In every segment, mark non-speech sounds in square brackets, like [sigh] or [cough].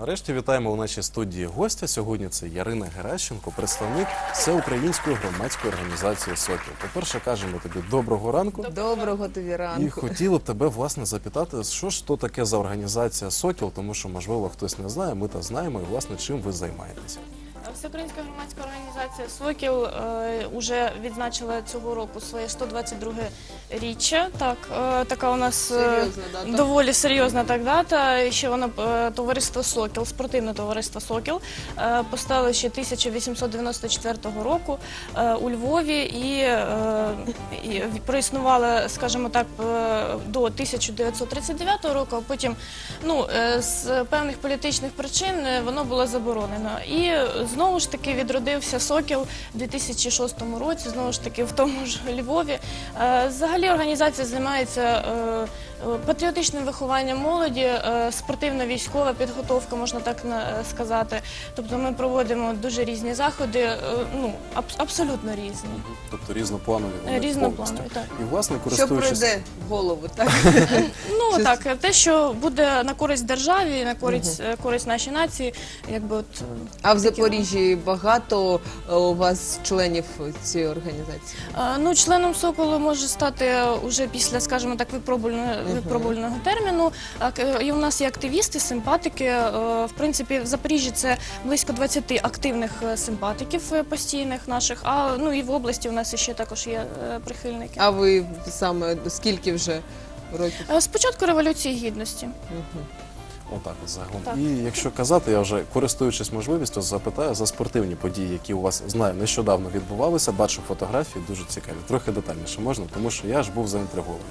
Нарешті вітаємо у нашій студії гостя. Сьогодні це Ярина Геращенко, представник всеукраїнської громадської організації Сокіл. По-перше, кажемо тобі доброго ранку. Доброго тобі І хотіли б тебе власне запитати, що ж то таке за організація Сокіл, тому що можливо хтось не знає, ми та знаємо, і власне чим ви займаєтеся. Всеукраїнська громадська організація Сокіл е, уже відзначила цього року своє 122 річчя. Так, е, така у нас е, Серйозна дата. доволі серйозна так дата. І ще вона е, товариство Сокіл, спортивне товариство Сокіл, е, постало ще 1894 року е, у Львові і, е, і проіснувала, скажімо так, е, до 1939 року, а потім ну, е, з певних політичних причин е, воно було заборонено. І е, знову ж таки відродився Сокіл у 2006 році, знову ж таки в тому ж Львові. Е, Взагалі організація займається е, е, патріотичним вихованням молоді, е, спортивно-військова підготовка, можна так на- е, сказати. Тобто ми проводимо дуже різні заходи, ну аб- абсолютно різні. Тобто різнопланові вони різнопланові, так. І власне Що прийде в голову, так? [laughs] Ну так, те, що буде на користь державі, на користь, користь нашій нації, якби от А в Запоріжжі багато у вас членів цієї організації? Ну, членом Соколу може стати уже після, скажімо так, випробувального, випробувального терміну. А, І у нас є активісти, симпатики. Е, В принципі, в Запоріжжі це близько 20 активних е, симпатиків е, постійних наших. А ну і в області у нас ще також є е, прихильники. А ви саме скільки вже років? Е, Спочатку революції гідності. Мгм. Отак, от загалом. Так. І якщо казати, я вже користуючись можливістю, запитаю за спортивні події, які у вас знаю, нещодавно відбувалися. Бачу фотографії, дуже цікаві. Трохи детальніше можна, тому що я ж був заінтригований.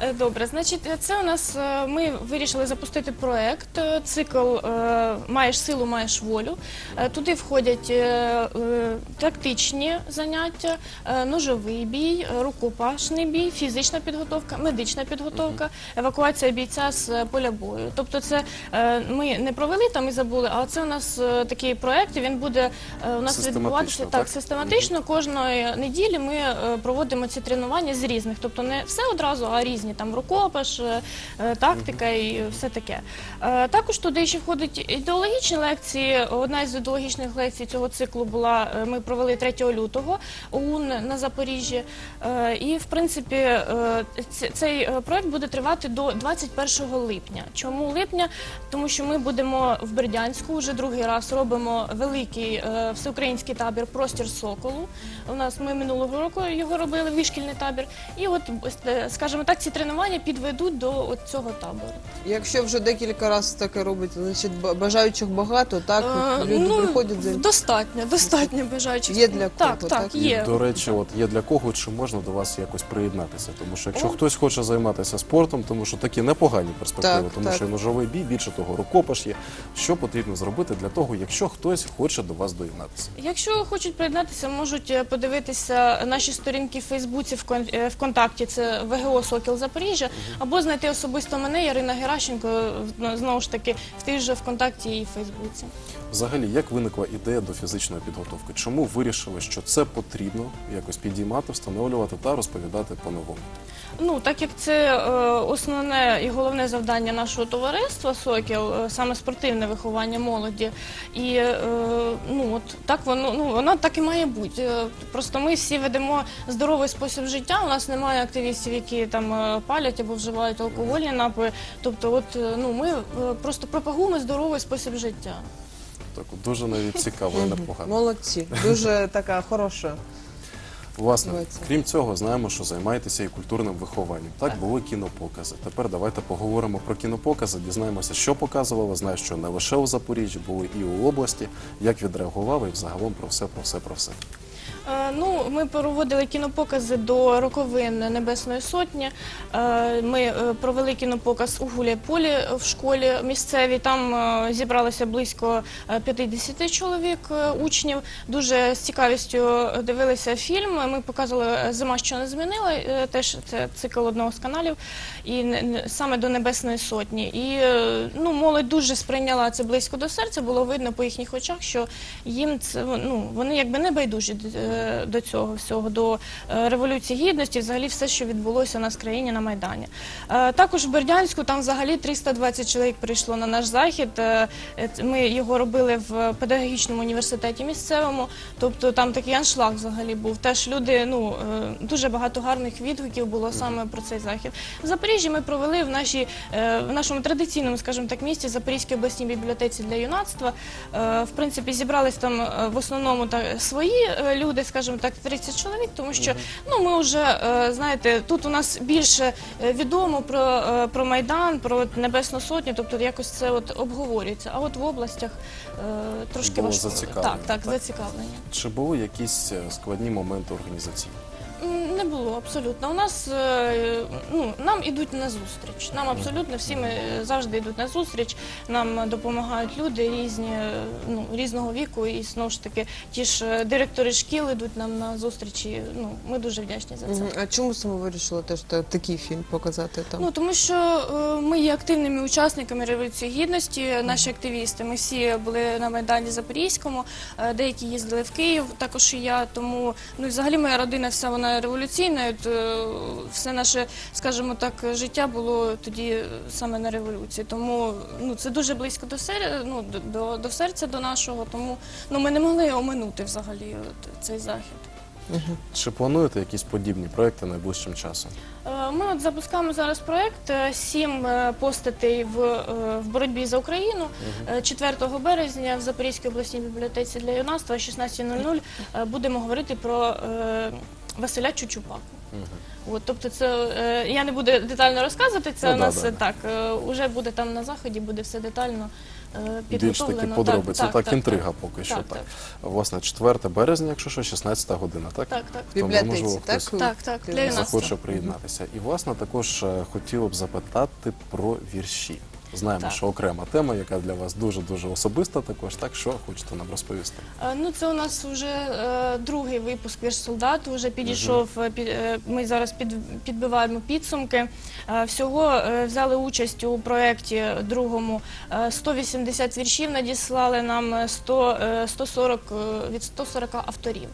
Е, Добре, значить, це у нас е, ми вирішили запустити проект. е, Цикл Маєш силу, маєш волю. Туди входять тактичні заняття, ножовий бій, рукопашний бій, фізична підготовка, медична підготовка, евакуація бійця з поля бою. Тобто, це е, ми не провели там і забули, а це у нас е, такий проект. і Він буде е, у нас Систематично, відбуватися так? так систематично. Кожної неділі ми е, проводимо ці тренування з різних, тобто не все одразу, а різні там рукопаш, е, е, тактика і все таке. Е, Також туди ще входять ідеологічні лекції. Одна із ідеологічних лекцій цього циклу була. е, Ми провели 3 лютого ОУН на Запоріжжі. Е, І в принципі е, ц- цей е, проект буде тривати до 21 липня. Чому липня? Тому що ми будемо в Бердянську вже другий раз робимо великий е, всеукраїнський табір Простір Соколу. У нас ми минулого року його робили вишкільний табір. І от е, скажімо так, ці тренування підведуть до от цього табору. Якщо вже декілька разів таке робить, значить ба- бажаючих багато, так? Е, Люди ну, приходять за достатньо, достатньо бажаючих. Є для так, кого, так, так? є. І, до речі, от є для кого чи можна до вас якось приєднатися? Тому що якщо О. хтось хоче займатися спортом, тому що такі непогані перспективи, Так, тому так. що і ножовий бій, більше того, рукопаш є. Що потрібно зробити для того, якщо хтось хоче до вас доєднатися? Якщо хочуть приєднатися, можуть е, подивитися наші сторінки в Фейсбуці, в е, ВКонтакті, це ВГО Сокіл Запоріжжя, або знайти особисто мене, Ярина Геращенко, знову ж таки, в тій же ВКонтакті і в Фейсбуці. Взагалі, як виникла ідея до фізичної підготовки? Чому вирішили, що це потрібно якось підіймати, встановлювати та розповідати по-новому? Ну, так як це е, основне і головне завдання нашого товариства Сокіл, е, саме спортивне виховання молоді. І е, ну от так воно ну воно так і має бути. Е, Просто ми всі ведемо здоровий спосіб життя. У нас немає активістів, які там е, палять або вживають алкогольні напої. Тобто, от е, ну ми е, просто пропагуємо здоровий спосіб життя. Так, дуже навіть цікаво і непогано. молодці. Дуже [laughs] така хороша. Власне, крім цього, знаємо, що займаєтеся і культурним вихованням. Так, були кінопокази. Тепер давайте поговоримо про кінопокази, дізнаємося, що показували. Знаю, що не лише у Запоріжжі, були і у області. Як відреагували і взагалом про все, про все, про все. Е, Ну, ми проводили кінопокази до роковин Небесної Сотні. Е, Ми е, провели кінопоказ у Гуляйполі в школі місцевій. Там зібралося близько е, 50 чоловік учнів. Дуже з цікавістю дивилися фільм. Ми показували Зима, що не змінила. Теж це цикл одного з каналів, і саме до Небесної Сотні. І ну, молодь дуже сприйняла це близько до серця. Було видно по їхніх очах, що їм це ну вони якби не байдужі до цього всього, до е, революції гідності, взагалі все, що відбулося у нас в країні на майдані. Е, Також в Бердянську там взагалі 320 чоловік прийшло на наш захід. Е, е, Ми його робили в педагогічному університеті місцевому. Тобто там такий аншлаг взагалі був. Теж люди, ну е, дуже багато гарних відгуків було саме про цей захід. В Запоріжжі ми провели в нашій е, в нашому традиційному, скажімо так, місті Запорізькій обласній бібліотеці для юнацтва. Е, В принципі, зібрались там е, в основному та свої е, люди, скажімо так, 30 чоловік, тому що ну ми вже е, знаєте, тут у нас більше е, відомо про, е, про майдан, про от Небесну Сотню, тобто якось це от обговорюється. А от в областях е, трошки Було важко. зацікавлення, Так, так, так? зацікавлення. Чи були якісь е, складні моменти організаційні? Не було абсолютно. У нас е, ну нам ідуть на зустріч. Нам абсолютно всі ми е, завжди йдуть на зустріч. Нам допомагають люди різні, е, ну різного віку, і знову ж таки ті ж директори шкіл йдуть нам на зустрічі. Ну ми дуже вдячні за це. А чому саме вирішили теж та- такий фільм показати там? Ну тому що ми є активними учасниками революції гідності. Наші активісти. Ми всі були на майдані Запорізькому, деякі їздили в Київ, також і я. Тому ну і взагалі моя родина вся вона революційна. і От, е, все наше, скажімо так, життя було тоді саме на революції. Тому ну це дуже близько до серця, ну до, до, серця до нашого. Тому ну ми не могли оминути взагалі от, цей захід. Чи плануєте якісь подібні проекти найближчим часом? Е, Ми от запускаємо зараз проект е, сім постатей в, в боротьбі за Україну. Е, 4 березня в Запорізькій обласній бібліотеці для юнацтва о 16.00 е, будемо говорити про Василя Чучупаку. От, тобто, це е, я не буду детально розказувати. Це Ну, у да, нас да, да. так. е, Уже буде там на заході, буде все детально е, Більш підготовлено. такі подробиці, так, так, інтрига поки що Так, так. так. Власне, 4 березня, якщо що, 16 година, так? Так, так. в бібліотеці, можливо, так? хтось- Так, так, для захоче приєднатися. І власне також е, хотіло б запитати про вірші. Знаємо, Так. що окрема тема, яка для вас дуже дуже особиста, також так що хочете нам розповісти. Е, Ну, це у нас вже е, другий випуск вірш солдату. Вже підійшов. е, Під, е, ми зараз під, підбиваємо підсумки. Е, всього е, взяли участь у проєкті другому. е, 180 віршів надіслали нам е, 100, е, 140 е, від 140 авторів.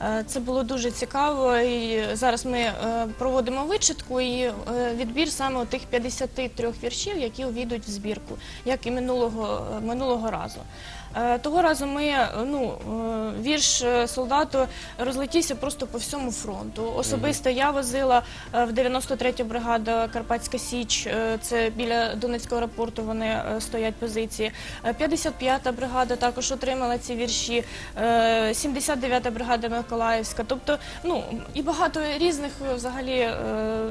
Е, Це було дуже цікаво. І зараз ми е, проводимо вичитку і е, відбір саме тих 53 віршів, які увійдуть в збірку, як і минулого, минулого разу. Е, Того разу ми е, ну е, вірш солдату розлетівся просто по всьому фронту. Особисто я возила в 93-ю бригаду Карпатська Січ. Це біля Донецького аеропорту. Вони стоять позиції. Е, 55-та бригада також отримала ці вірші. е, 79-та бригада Миколаївська. Тобто, ну і багато різних взагалі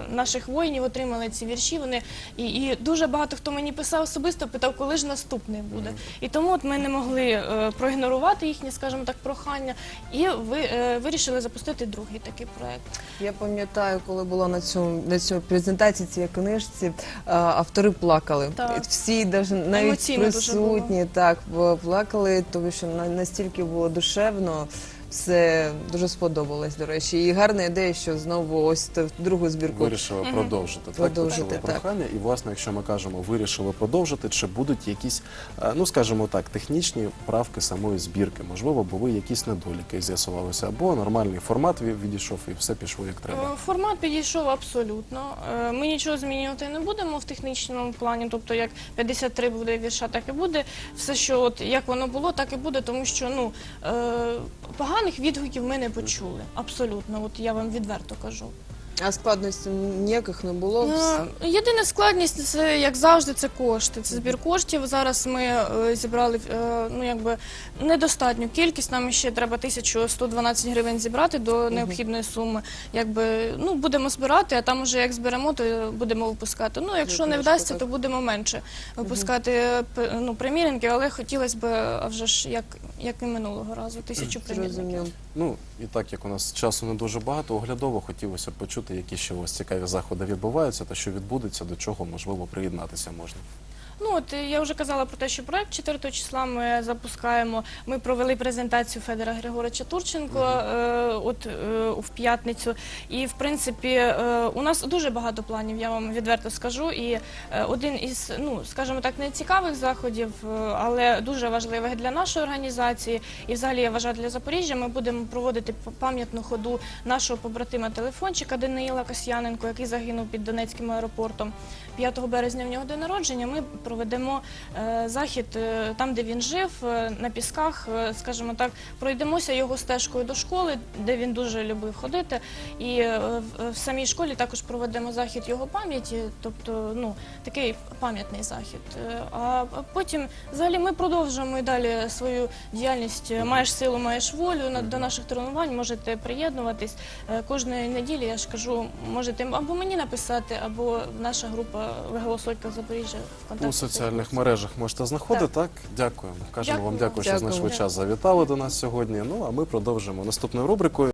наших воїнів отримали ці вірші. Вони і, і дуже багато хто мені писав особисто, питав, коли ж наступний буде. І тому от ми не могли е, проігнорувати їхні, скажімо так, прохання, і ви е, вирішили запустити другий такий проект. Я пам'ятаю, коли була на цьому на цьому презентації цієї книжці, а, автори плакали. Так. Всі даже навіть Емоційно дуже присутні так плакали, тому що на- настільки було душевно. Все дуже сподобалось, до речі. І гарна ідея, що знову ось ту другу збірку. Вирішили продовжити. Продовжити, так, почули так. прохання. І власне, якщо ми кажемо, вирішили продовжити, чи будуть якісь, е, ну скажімо так, технічні правки самої збірки? Можливо, були якісь недоліки, з'ясувалося, або нормальний формат відійшов і все пішло як треба. Е, Формат підійшов абсолютно. Е, Ми нічого змінювати не будемо в технічному плані. Тобто, як 53 буде вірша, так і буде. Все, що от як воно було, так і буде, тому що ну поганих відгуків ми не почули. Абсолютно, от я вам відверто кажу. А складностей ніяких не було. Е, Єдина складність це як завжди, це кошти. Це збір коштів. Зараз ми е, зібрали е, ну якби недостатню кількість. Нам ще треба 1112 гривень зібрати до необхідної суми. Якби ну будемо збирати, а там уже як зберемо, то будемо випускати. Ну якщо не вдасться, то будемо менше випускати е, п- ну примірників, але хотілося б, а вже ж як, як і минулого разу, тисячу примірників. Зрозуміло. Ну і так як у нас часу не дуже багато, оглядово хотілося б почути, які ще вас цікаві заходи відбуваються, та що відбудеться, до чого можливо приєднатися можна. Ну от е, я вже казала про те, що проект 4 числа ми запускаємо. Ми провели презентацію Федора Григоровича Турченко е, от е, в п'ятницю. І в принципі е, у нас дуже багато планів, я вам відверто скажу. І е, один із, ну скажімо так, не цікавих заходів, е, але дуже важливих для нашої організації. І взагалі я вважаю для Запоріжжя. Ми будемо проводити пам'ятну ходу нашого побратима телефончика Даниїла Касьяненко, який загинув під Донецьким аеропортом. 5 березня в нього день народження. Ми проведемо е, захід е, там, де він жив, е, на пісках, скажімо так, пройдемося його стежкою до школи, де він дуже любив ходити. І в, самій школі також проведемо захід його пам'яті, тобто ну такий пам'ятний захід. А потім, взагалі, ми продовжуємо і далі свою діяльність. Маєш силу, маєш волю до наших тренувань. Можете приєднуватись кожної неділі. Я ж кажу, можете або мені написати, або наша група Голосойка Запоріжжя ВКонтакті. У соціальних мережах можете знаходити. Так, дякуємо. Кажемо вам Дякую. дякую, що Дякую. знайшли час. Завітали до нас сьогодні. Ну а ми продовжимо наступною рубрикою.